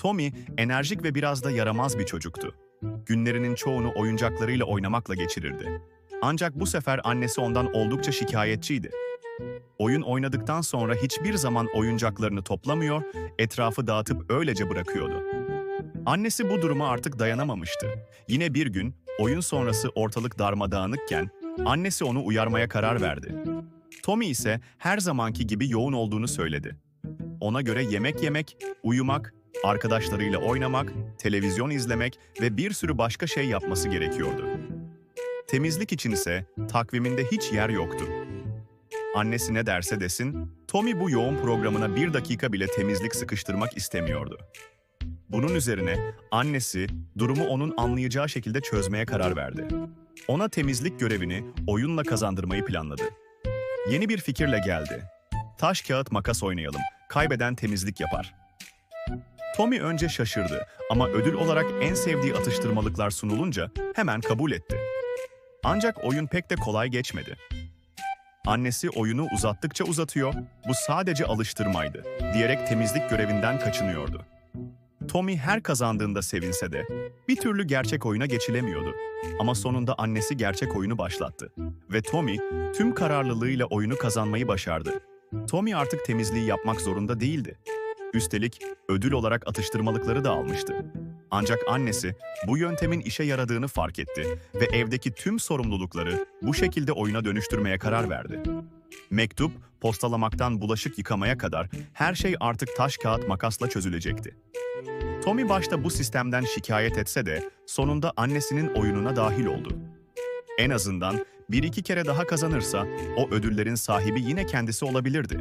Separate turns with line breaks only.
Tommy enerjik ve biraz da yaramaz bir çocuktu. Günlerinin çoğunu oyuncaklarıyla oynamakla geçirirdi. Ancak bu sefer annesi ondan oldukça şikayetçiydi. Oyun oynadıktan sonra hiçbir zaman oyuncaklarını toplamıyor, etrafı dağıtıp öylece bırakıyordu. Annesi bu duruma artık dayanamamıştı. Yine bir gün oyun sonrası ortalık darmadağınıkken annesi onu uyarmaya karar verdi. Tommy ise her zamanki gibi yoğun olduğunu söyledi. Ona göre yemek yemek, uyumak, arkadaşlarıyla oynamak, televizyon izlemek ve bir sürü başka şey yapması gerekiyordu. Temizlik için ise takviminde hiç yer yoktu. Annesi ne derse desin, Tommy bu yoğun programına bir dakika bile temizlik sıkıştırmak istemiyordu. Bunun üzerine annesi durumu onun anlayacağı şekilde çözmeye karar verdi. Ona temizlik görevini oyunla kazandırmayı planladı. Yeni bir fikirle geldi. Taş kağıt makas oynayalım. Kaybeden temizlik yapar. Tommy önce şaşırdı ama ödül olarak en sevdiği atıştırmalıklar sunulunca hemen kabul etti. Ancak oyun pek de kolay geçmedi. Annesi oyunu uzattıkça uzatıyor, bu sadece alıştırmaydı diyerek temizlik görevinden kaçınıyordu. Tommy her kazandığında sevinse de bir türlü gerçek oyuna geçilemiyordu. Ama sonunda annesi gerçek oyunu başlattı. Ve Tommy tüm kararlılığıyla oyunu kazanmayı başardı. Tommy artık temizliği yapmak zorunda değildi. Üstelik ödül olarak atıştırmalıkları da almıştı. Ancak annesi bu yöntemin işe yaradığını fark etti ve evdeki tüm sorumlulukları bu şekilde oyuna dönüştürmeye karar verdi. Mektup, postalamaktan bulaşık yıkamaya kadar her şey artık taş kağıt makasla çözülecekti. Tommy başta bu sistemden şikayet etse de sonunda annesinin oyununa dahil oldu. En azından bir iki kere daha kazanırsa o ödüllerin sahibi yine kendisi olabilirdi.